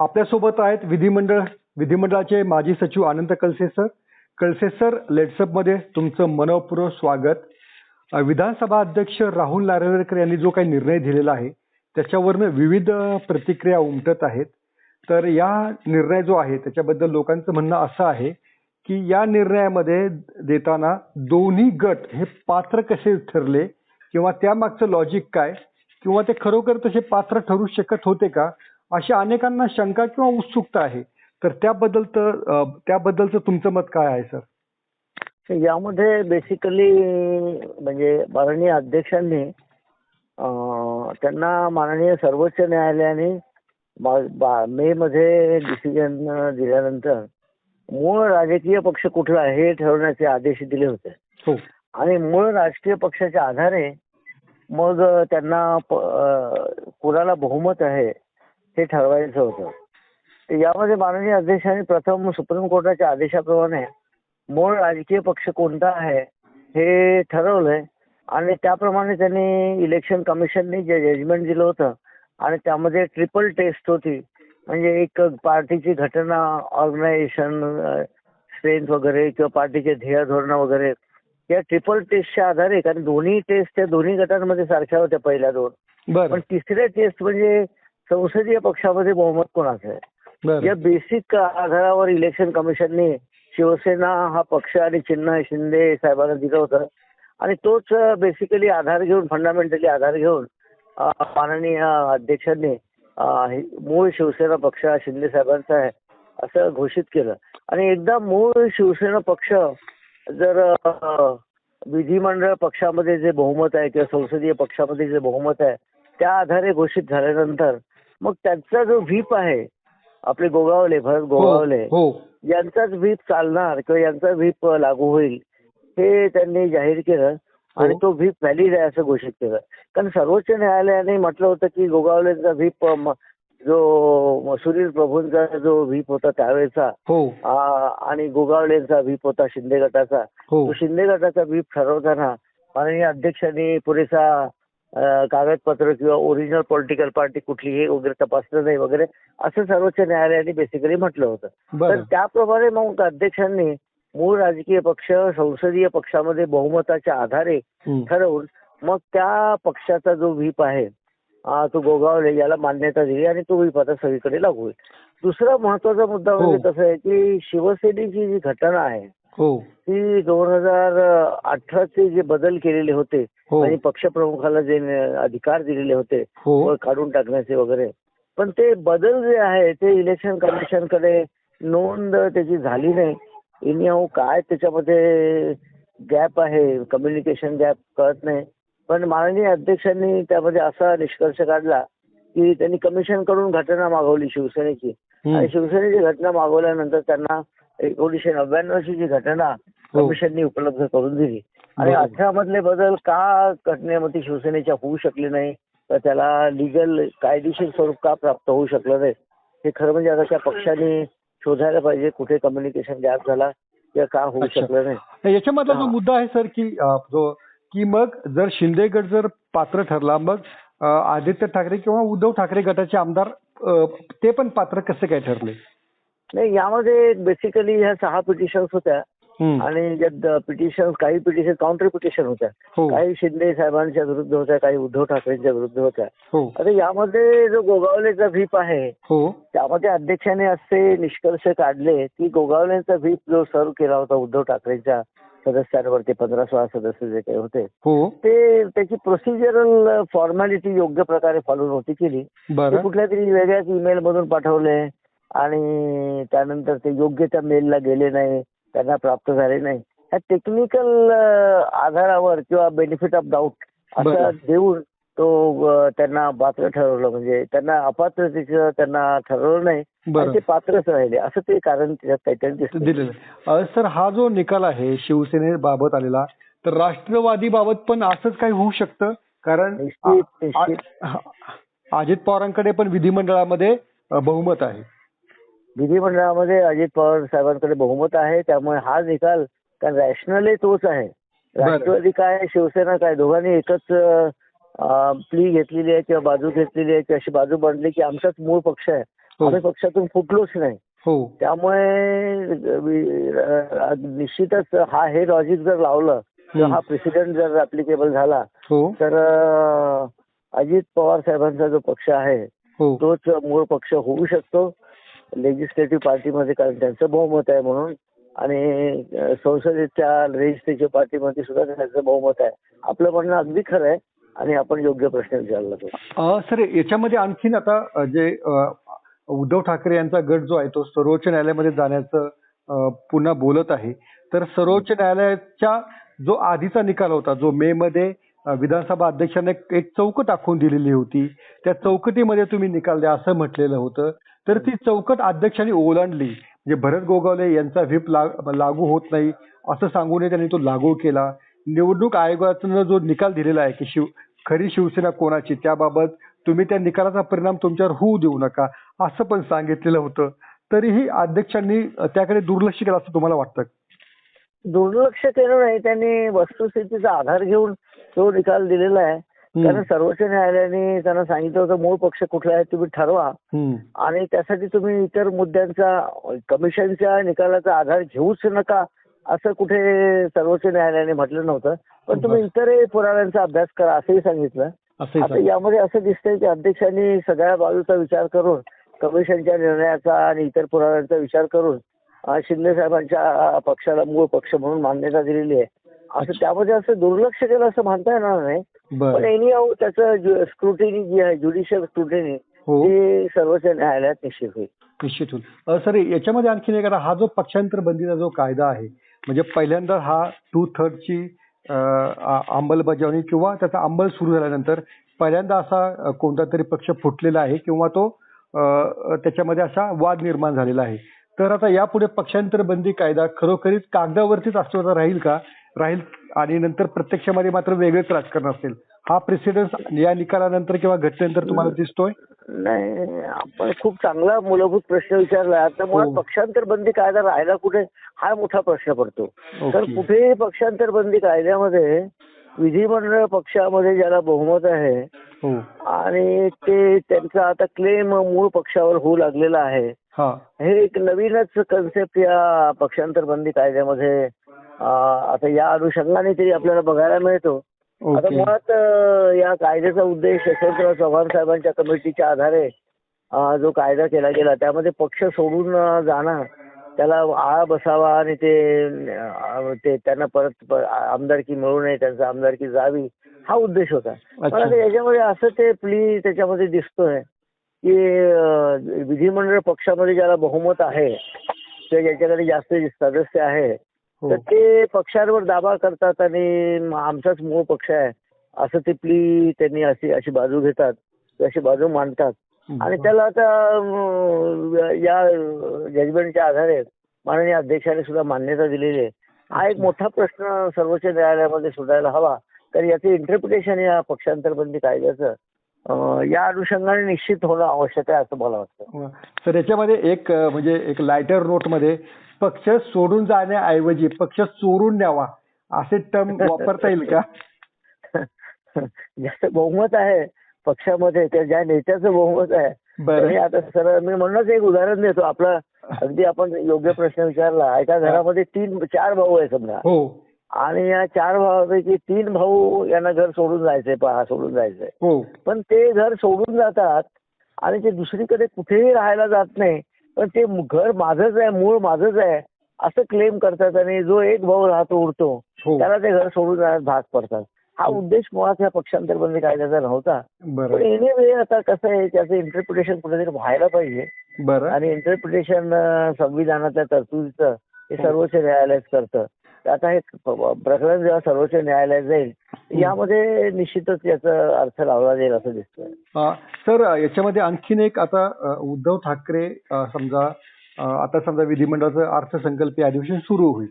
आपल्यासोबत आहेत विधिमंडळ विधिमंडळाचे माजी सचिव आनंद कळसे सर. कळसे सर लेट्सअपमध्ये तुमचं मनपूर्वक स्वागत. विधानसभा अध्यक्ष राहुल नार्वेकर यांनी जो काही निर्णय दिलेला आहे त्याच्यावरनं विविध प्रतिक्रिया उमटत आहेत. तर या निर्णय जो आहे त्याच्याबद्दल लोकांचं म्हणणं असं आहे की या निर्णयामध्ये देताना दोन्ही गट हे पात्र कसे ठरले किंवा त्यामागचं लॉजिक काय किंवा ते खरोखर तसे पात्र ठरू शकत होते का अशा अनेकांना शंका किंवा उत्सुकता आहे. तर त्याबद्दल तर त्याबद्दलचं तुमचं मत काय आहे सर? यामध्ये बेसिकली म्हणजे माननीय अध्यक्षांनी त्यांना माननीय सर्वोच्च न्यायालयाने मे मध्ये डिसिजन दिल्यानंतर मूळ राजकीय पक्ष कुठला आहे हे ठरवण्याचे आदेश दिले होते. हो. आणि मूळ राजकीय पक्षाच्या आधारे मग त्यांना कुणाला बहुमत आहे हे ठरवायचं होतं. तर यामध्ये माननीय अध्यक्षांनी प्रथम सुप्रीम कोर्टाच्या आदेशाप्रमाणे मूळ राजकीय पक्ष कोणता आहे हे ठरवलंय. आणि त्याप्रमाणे त्यांनी इलेक्शन कमिशनने जे जजमेंट दिलं होतं आणि त्यामध्ये ट्रिपल टेस्ट होती. म्हणजे एक पार्टीची घटना ऑर्गनायझेशन स्ट्रेंथ वगैरे किंवा पार्टीचे ध्येय धोरणं वगैरे या ट्रिपल टेस्टच्या आधारे कारण दोन्ही टेस्ट त्या दोन्ही गटांमध्ये सारख्या होत्या पहिल्या दोन. पण तिसऱ्या टेस्ट म्हणजे संसदीय पक्षामध्ये बहुमत कोणाचं आहे? या बेसिक आधारावर इलेक्शन कमिशनने शिवसेना हा पक्ष आणि चिन्ह शिंदे साहेबांना दिलं होतं. आणि तोच बेसिकली आधार घेऊन फंडामेंटली आधार घेऊन माननीय अध्यक्षांनी मूळ शिवसेना पक्ष हा शिंदे साहेबांचा आहे असं घोषित केलं. आणि एकदा मूळ शिवसेना पक्ष जर विधिमंडळ पक्षामध्ये जे बहुमत आहे किंवा संसदीय पक्षामध्ये जे बहुमत आहे त्या आधारे घोषित झाल्यानंतर मग त्यांचा जो व्हीप आहे आपले गोगावले भरत गोगावले हो. हो यांचाच व्हीप चालणार किंवा यांचा व्हीप लागू होईल हे त्यांनी जाहीर केलं आणि हो. तो व्हीप व्हॅलिड आहे असं घोषित केलं. कारण सर्वोच्च न्यायालयाने म्हटलं होतं की गोगावलेंचा व्हीप जो सुनील प्रभूंचा जो व्हीप होता त्यावेळेचा हो. आणि गोगावलेंचा व्हीप होता शिंदे गटाचा हो. तो शिंदे गटाचा व्हीप ठरवताना माननीय अध्यक्षांनी पुरेसा कागदपत्र किंवा ओरिजिनल पॉलिटिकल पार्टी कुठली हे वगैरे तपासलं नाही वगैरे असं सर्वोच्च न्यायालयाने बेसिकली म्हटलं होतं तर त्याप्रमाणे मग अध्यक्षांनी मूळ राजकीय पक्ष संसदीय पक्षामध्ये बहुमताच्या आधारे हं. ठरवून मग त्या पक्षाचा जो व्हीप आहे तो गोगावले याला मान्यता दिली आणि तो व्हीप आता सगळीकडे लागू होईल दुसरा महत्त्वाचा मुद्दा म्हणजे हो. कसं आहे की शिवसेनेची जी घटना आहे हो. ती दोन हजार अठराचे जे बदल केलेले होते हो. आणि पक्षप्रमुखाला जे अधिकार दिलेले होते हो. व काढून टाकण्याचे वगैरे. पण ते बदल जे आहे ते इलेक्शन कमिशनकडे नोंद त्याची झाली नाही. इनिहाऊ काय त्याच्यामध्ये गॅप आहे कम्युनिकेशन गॅप कळत नाही. पण माननीय अध्यक्षांनी त्यामध्ये असा निष्कर्ष काढला की त्यांनी कमिशनकडून घटना मागवली शिवसेनेची. आणि शिवसेनेची घटना मागवल्यानंतर त्यांना एकोणीशे नव्याण्णवची जी घटना हो. कमिशननी उपलब्ध करून दिली आणि. अठरा मधले बदल का घटनेमध्ये शिवसेनेच्या होऊ शकले नाही तर त्याला लिगल कायदेशीर स्वरूप का प्राप्त होऊ शकलं नाही हे खरं म्हणजे आता त्या पक्षाने शोधायला पाहिजे कुठे कम्युनिकेशन गॅप झाला किंवा का होऊ. शकलं नाही याच्यामधला जो हा. मुद्दा आहे सर की जो की मग जर शिंदे गट जर पात्र ठरला मग आदित्य ठाकरे किंवा उद्धव ठाकरे गटाचे आमदार ते पण पात्र कसे काय ठरले नाही यामध्ये बेसिकली ह्या सहा पिटिशन्स होत्या. आणि ज्यात पिटिशन काही पिटिशन काउंटर पिटिशन होत्या. हो. काही शिंदे साहेबांच्या विरुद्ध होत्या काही उद्धव ठाकरेंच्या विरुद्ध होत्या. हो. आता यामध्ये जो गोगावलेचा व्हीप आहे हो. त्यामध्ये अध्यक्षाने असे निष्कर्ष काढले की गोगावलेंचा व्हीप जो सर्व केला होता उद्धव ठाकरेंच्या सदस्यांवरती पंधरा सोळा सदस्य जे काही होते हो. ते त्याची प्रोसिजरल फॉर्मॅलिटी योग्य प्रकारे फॉलो नव्हती केली. कुठल्या तरी वेगळ्याच ईमेल मधून पाठवले. आणि त्यानंतर ते योग्य त्या मेलला गेले नाही त्यांना प्राप्त झाले नाही. ह्या टेक्निकल आधारावर किंवा बेनिफिट ऑफ डाऊट असं. देऊन तो त्यांना पात्र ठरवलं. म्हणजे त्यांना अपात्रतेचं त्यांना ठरवलं नाही ते पात्रच राहिले. असं ते कारण त्याच्यात दिलेलं सर हा जो निकाल आहे शिवसेनेबाबत आलेला तर राष्ट्रवादी बाबत पण असंच काही होऊ शकतं? कारण अजित पवारांकडे पण विधिमंडळामध्ये बहुमत आहे. विधिमंडळामध्ये अजित पवार साहेबांकडे बहुमत आहे त्यामुळे हा निकाल कारण रॅशनल तोच आहे. राष्ट्रवादी काय शिवसेना काय दोघांनी एकच प्ली घेतलेली आहे किंवा बाजू घेतलेली आहे किंवा अशी बाजू बांधली की आमचाच मूळ पक्ष आहे. हो. आम्ही पक्षातून फुटलोच नाही. हो. त्यामुळे निश्चितच हा हे लॉजिक जर लावलं किंवा. हा प्रेसिडेंट जर ऍप्लिकेबल झाला हो. तर अजित पवार साहेबांचा जो पक्ष आहे तोच मूळ पक्ष होऊ शकतो. लेजिस्लेटिव्ह पार्टीमध्ये कारण त्यांचं बहुमत आहे म्हणून. आणि संसदेच्या लेजिस्लेटिव्ह पार्टीमध्ये सुद्धा त्यांचं बहुमत आहे. आपलं म्हणणं अगदी खरं आहे आणि आपण योग्य प्रश्न विचारला तो. सर याच्यामध्ये आणखीन आता जे उद्धव ठाकरे यांचा गट जो आहे तो सर्वोच्च न्यायालयामध्ये जाण्याचं पुन्हा बोलत आहे. तर सर्वोच्च न्यायालयाच्या जो आधीचा निकाल होता जो मे मध्ये विधानसभा अध्यक्षांनी एक- एक चौकट आखून दिलेली होती त्या चौकटीमध्ये तुम्ही निकाल द्या असं म्हटलेलं होतं. तर ती चौकट अध्यक्षांनी ओलांडली. म्हणजे भरत गोगावले यांचा व्हीप लागू होत नाही असं सांगूनही त्यांनी तो लागू केला. निवडणूक आयोगानं जो निकाल दिलेला आहे की शिव खरी शिवसेना कोणाची त्याबाबत तुम्ही त्या निकालाचा परिणाम तुमच्यावर होऊ देऊ नका असं पण सांगितलेलं होतं. तरीही अध्यक्षांनी त्याकडे दुर्लक्ष केलं असं तुम्हाला वाटतं? दुर्लक्ष केलं नाही. त्यांनी वस्तुस्थितीचा आधार घेऊन तो निकाल दिलेला आहे कारण सर्वोच्च न्यायालयाने त्यांना सांगितलं होतं मूळ पक्ष कुठला आहे तुम्ही ठरवा. आणि त्यासाठी तुम्ही इतर मुद्द्यांचा कमिशनच्या निकालाचा आधार घेऊच नका असं कुठे सर्वोच्च न्यायालयाने म्हटलं नव्हतं. पण तुम्ही इतरही पुराव्यांचा अभ्यास करा असंही सांगितलं. आता यामध्ये असं दिसतंय की अध्यक्षांनी सगळ्या बाजूचा विचार करून कमिशनच्या निर्णयाचा आणि इतर पुराव्यांचा विचार करून शिंदे साहेबांच्या पक्षाला मूळ पक्ष म्हणून मान्यता दिलेली आहे. असं त्यामध्ये असं दुर्लक्ष केलं असं म्हणता येणार नाही. पण बरं. एनी हाऊ त्याचं स्क्रुटिनी जी आहे ज्युडिशियल स्क्रुटिनी हो. ती सर्वोच्च न्यायालयात निश्चित होईल. निश्चित होईल. अ, सर याच्यामध्ये आणखीन एक हा जो पक्षांतर बंदीचा जो कायदा आहे म्हणजे पहिल्यांदा हा टू थर्डची अंमलबजावणी किंवा त्याचा अंमल सुरू झाल्यानंतर पहिल्यांदा असा कोणता तरी पक्ष फुटलेला आहे किंवा तो त्याच्यामध्ये असा वाद निर्माण झालेला आहे. तर आता यापुढे पक्षांतर बंदी कायदा खरोखरीच कागदावरतीच अस्तित्वात राहील का? राहील आणि नंतर प्रत्यक्षामध्ये मात्र वेगळेच राजकारण असेल. हा प्रेसिडेंट या निकालानंतर किंवा घटनेनंतर तुम्हाला दिसतोय? नाही आपण खूप चांगला मूलभूत प्रश्न विचारला. आता मुळात हो. पक्षांतर बंदी कायदा राहायला कुठे हा मोठा प्रश्न पडतो. तर. कुठेही पक्षांतर बंदी कायद्यामध्ये विधिमंडळ पक्षामध्ये ज्याला बहुमत आहे हो. आणि ते त्यांचा आता क्लेम मूळ पक्षावर होऊ लागलेला आहे. हा. एक नवीनच कन्सेप्ट या पक्षांतर बंदी कायद्यामध्ये आता या अनुषंगाने तरी आपल्याला बघायला मिळतो. आता मुळात या कायद्याचा उद्देश यशवंतराव चव्हाण साहेबांच्या कमिटीच्या आधारे जो कायदा केला गेला त्यामध्ये पक्ष सोडून जाणं त्याला आळा बसावा आणि ते ते त्यांना परत आमदारकी मिळू नये त्यांचं आमदारकी जावी हा उद्देश होता. पण आता याच्यामध्ये असं ते प्ली त्याच्यामध्ये दिसतोय की विधिमंडळ पक्षामध्ये ज्याला बहुमत आहे किंवा ज्याच्याकडे जास्त सदस्य आहे. तर ते पक्षांवर दावा करतात आणि आमचाच मूळ पक्ष आहे. असं ते प्ली त्यांनी अशी अशी बाजू घेतात अशी बाजू मांडतात. आणि त्याला आता या जजमेंटच्या आधारे माननीय अध्यक्षांनी सुद्धा मान्यता दिलेली आहे. हा एक मोठा प्रश्न सर्वोच्च न्यायालयामध्ये सुटायला हवा. तर याचं इंटरप्रिटेशन या पक्षांतर बंदी कायद्याचं या अनुषंगाने निश्चित होणं आवश्यक आहे असं मला वाटतं. तर याच्यामध्ये एक म्हणजे एक लायटर नोटमध्ये पक्ष सोडून जाण्याऐवजी पक्ष चोरून न्यावा असे टर्म वापरता येईल का? ज्याचं बहुमत आहे पक्षामध्ये त्या ज्या नेत्याचं बहुमत आहे. आता सरळ मी म्हणूनच एक उदाहरण देतो. आपलं अगदी आपण योग्य प्रश्न विचारला. एका घरामध्ये तीन चार भाऊ आहे समजा. हो. आणि या चार भावापैकी तीन भाऊ यांना घर सोडून जायचंय पहा सोडून जायचंय. हो. पण ते घर सोडून जातात आणि ते दुसरीकडे कुठेही राहायला जात नाही. पण ते घर माझंच आहे मूळ माझंच आहे असं क्लेम करतात आणि जो एक भाऊ राहतो उरतो हो. त्याला ते घर सोडून जाण्यास भाग पडतात. हा उद्देश मुळात या पक्षांतर बंदी कायद्याचा नव्हता. पण बरं एनिवे आता कसं आहे त्याचं इंटरप्रिटेशन कुठेतरी व्हायला पाहिजे. आणि इंटरप्रिटेशन संविधानातल्या तरतुदीचं हे सर्वोच्च न्यायालयच करतं. आता हे प्रकरण जेव्हा सर्वोच्च न्यायालयात जाईल यामध्ये निश्चितच याचा अर्थ लावला जाईल असं दिसतंय. सर याच्यामध्ये आणखीन एक आता उद्धव ठाकरे समजा आता समजा विधिमंडळाचं अर्थसंकल्पीय अधिवेशन सुरू होईल.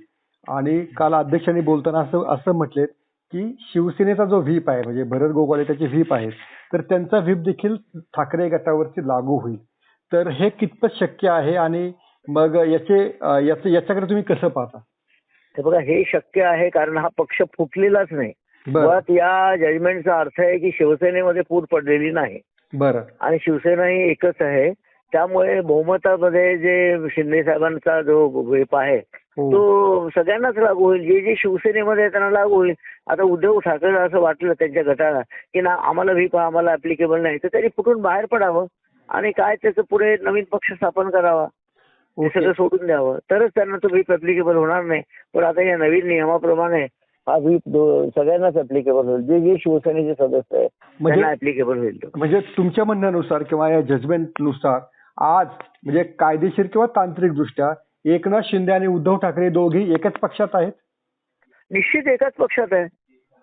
आणि काल अध्यक्षांनी बोलताना असं असं म्हटलेत की शिवसेनेचा जो व्हीप आहे म्हणजे भरत गोगावले त्याचे व्हीप आहेत तर त्यांचा व्हीप देखील ठाकरे गटावरती लागू होईल. तर हे कितपत शक्य आहे आणि मग याचे याच्याकडे तुम्ही कसं पाहता? हे बघा हे शक्य आहे कारण हा पक्ष फुटलेलाच नाही. मुळात या जजमेंटचा अर्थ आहे की शिवसेनेमध्ये फूट पडलेली नाही. बरं. आणि शिवसेना ही एकच आहे. त्यामुळे बहुमतामध्ये जे शिंदे साहेबांचा जो व्हीप आहे हो. तो सगळ्यांनाच लागू होईल. जे जे शिवसेनेमध्ये त्यांना लागू होईल. आता उद्धव ठाकरे असं वाटलं त्यांच्या गटाला की ना आम्हाला व्हीप आम्हाला ऍप्लिकेबल नाही. तर त्यांनी फुटून बाहेर पडावं आणि काय त्याचं पुढे नवीन पक्ष स्थापन करावा. सगळं सोडून द्यावं. तरच त्यांना तो व्हीप ऍप्लिकेबल होणार नाही. पण आता या नवीन नियमाप्रमाणे हा व्हीप सगळ्यांनाच ऍप्लिकेबल होईल. जे जे शिवसेनेचे सदस्य आहे म्हणजे त्यांना ऍप्लिकेबल होईल म्हणजे तुमच्या म्हणण्यानुसार किंवा या जजमेंटनुसार आज म्हणजे कायदेशीर किंवा तांत्रिक दृष्ट्या एकनाथ शिंदे आणि उद्धव ठाकरे दोघे एकाच पक्षात आहेत? निश्चित एकाच पक्षात आहे.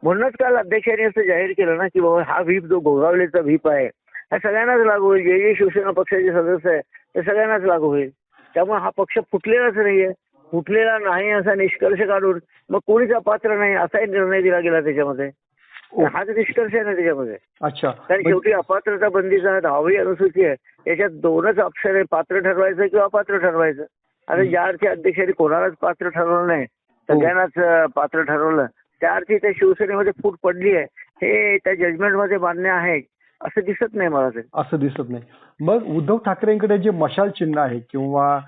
म्हणूनच काल अध्यक्षांनी असं जाहीर केलं ना की बाबा हा व्हीप जो गोगावलेचा व्हीप आहे हा सगळ्यांनाच लागू होईल. जे जे शिवसेना पक्षाचे सदस्य आहे ते सगळ्यांनाच लागू होईल. त्यामुळे हा पक्ष फुटलेलाच नाहीये. फुटलेला नाही असा निष्कर्ष काढून मग कोणीच अपात्र नाही असाही निर्णय दिला गेला त्याच्यामध्ये. हाच निष्कर्ष आहे ना त्याच्यामध्ये. अच्छा. कारण शेवटी अपात्रता बंदीचा दहावी अनुसूची आहे. याच्यात दोनच अक्षर आहे पात्र ठरवायचं किंवा अपात्र ठरवायचं. आता. ज्या अर्थी अध्यक्षांनी कोणालाच पात्र ठरवलं नाही. सगळ्यांनाच अं, पात्र ठरवलं. त्या अर्थी त्या शिवसेनेमध्ये फूट पडली आहे. हे त्या जजमेंटमध्ये मान्य आहे. असं दिसत नाही मला असं दिसत नाही. मग उद्धव ठाकरेंकडे जे मशाल चिन्ह आहे किंवा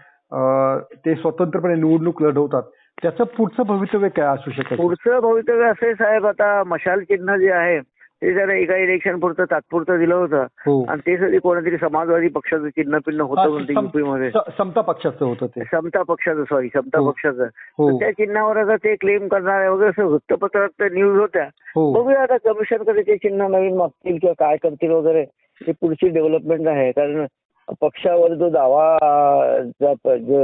ते स्वतंत्रपणे निवडणूक लढवतात त्याचं पुढचं भवितव्य काय असू शकेल पुढचं भवितव्य असे साहेब आता मशाल चिन्ह जे आहे ते जरा एका इलेक्शन पुरतं तात्पुरतं दिलं होतं. हो. आणि ते सगळी कोणतरी समाजवादी पक्षाचं चिन्ह पिन्न हा, होतं म्हणते युपीमध्ये. समता पक्षाचं होतं ते. समता पक्षाचं सॉरी समता हो. पक्षाचं. हो. त्या चिन्हावर आता ते क्लेम करणार आहे वगैरे असं वृत्तपत्रात न्यूज होत्या. बघूया आता कमिशनकडे ते चिन्ह नवीन मागतील किंवा काय करतील वगैरे. ही पुढची डेव्हलपमेंट आहे. कारण पक्षावर जो दावा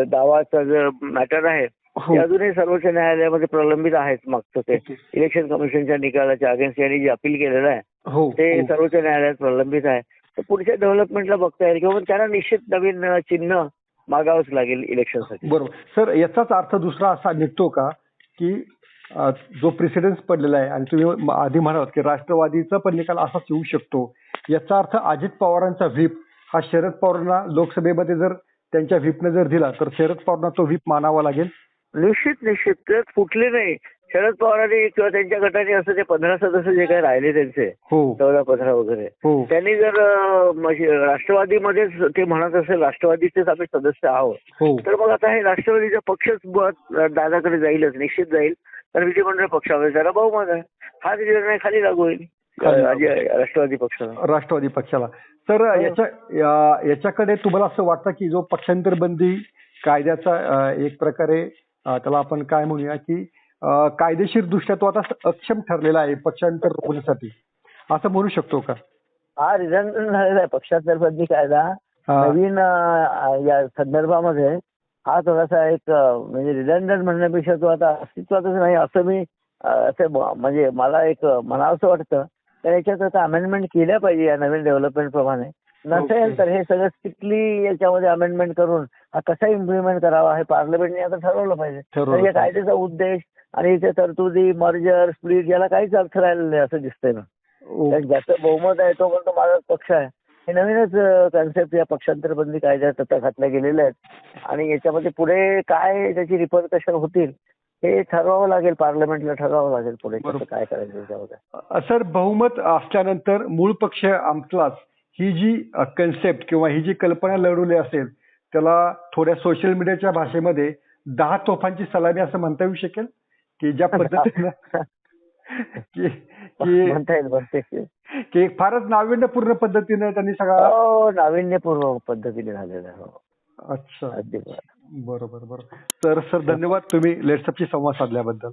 दावाचा जो मॅटर आहे ते अजूनही सर्वोच्च न्यायालयामध्ये प्रलंबित आहेच मागचं ते. इलेक्शन कमिशनच्या निकालाच्या अगेन्स्ट यांनी जे अपील केलेलं आहे हो ते हो. सर्वोच्च न्यायालयात प्रलंबित आहे. तर पुढच्या डेव्हलपमेंटला बघता येईल किंवा त्यांना निश्चित नवीन चिन्ह मागावंच लागेल इलेक्शनसाठी. बरोबर. सर याचाच अर्थ दुसरा असा निघतो का की जो प्रेसिडेन्स पडलेला आहे आणि तुम्ही आधी म्हणालात की राष्ट्रवादीचा पण निकाल असाच येऊ शकतो. याचा अर्थ अजित पवारांचा व्हीप हा शरद पवारांना लोकसभेमध्ये जर त्यांच्या व्हीपने जर दिला तर शरद पवारांना तो व्हीप मानावा लागेल. निश्चित निश्चित. तेच फुटले नाही. शरद पवारांनी किंवा त्यांच्या गटाने असं ते पंधरा सदस्य जे काही राहिले त्यांचे हो. चौदा पंधरा वगैरे हो. त्यांनी जर म्हणजे राष्ट्रवादीमध्येच ते म्हणत असेल राष्ट्रवादीचेच आम्ही सदस्य आहोत हो. तर मग आता हे राष्ट्रवादीचा पक्षच दादाकडे जाईलच निश्चित जाईल. तर विधिमंडळ पक्षामध्ये त्याला बहुमत आहे. हाच निर्णय खाली लागू होईल. राष्ट्रवादी पक्षाला. राष्ट्रवादी पक्षाला. तर. याच्या याच्याकडे तुम्हाला असं वाटतं की जो पक्षांतर बंदी कायद्याचा एक प्रकारे त्याला आपण काय म्हणूया की कायदेशीर दृष्ट्या तो आता अक्षम ठरलेला आहे पक्षांतर रोखण्यासाठी. असं म्हणू शकतो का? हा रिझन झालेला आहे. पक्षांतर्फे कायदा. हा. नवीन या संदर्भामध्ये हा थोडासा एक म्हणजे रिडंडंट म्हणण्यापेक्षा तो आता अस्तित्वातच नाही असं मी असं म्हणजे मला एक म्हणावंसं वाटतं. तर याच्यात आता अमेंडमेंट केल्या पाहिजे या नवीन डेव्हलपमेंट प्रमाणे. नसेल. तर हे सगळं स्ट्रिक्टली याच्यामध्ये अमेंडमेंट करून हा कसा इम्प्लिमेंट करावा हे पार्लमेंटने आता ठरवलं पाहिजे. तर या पाहिजे. कायद्याचा उद्देश आणि इथे तरतुदी मर्जर स्प्लिट याला काहीच अर्थ राहिलेला नाही असं दिसतंय ना. कारण ज्याचं बहुमत आहे तो म्हणतो माझाच पक्ष आहे. हे नवीनच कन्सेप्ट या पक्षांतर बंदी कायद्यात आता घातल्या गेलेल्या आहेत. आणि याच्यामध्ये पुढे काय त्याची रिपरकशन होतील हे ठरवावं लागेल पार्लमेंटला ठरवावं लागेल पुढे कसं. काय करायचं त्याच्यामध्ये सर बहुमत असल्यानंतर मूळ पक्ष आमचाच. ही जी कन्सेप्ट किंवा ही जी कल्पना लढवली असेल त्याला थोड्या सोशल मीडियाच्या भाषेमध्ये दहा तोफांची सलामी असं म्हणता येऊ शकेल? की ज्या पद्धतीनं की येईल की फारच नाविन्यपूर्ण पद्धतीने त्यांनी सगळा हो नाविन्यपूर्व पद्धतीने झालेलं आहे हो. अच्छा. बरोबर बरोबर. तर सर धन्यवाद तुम्ही लेट्सअपशी संवाद साधल्याबद्दल.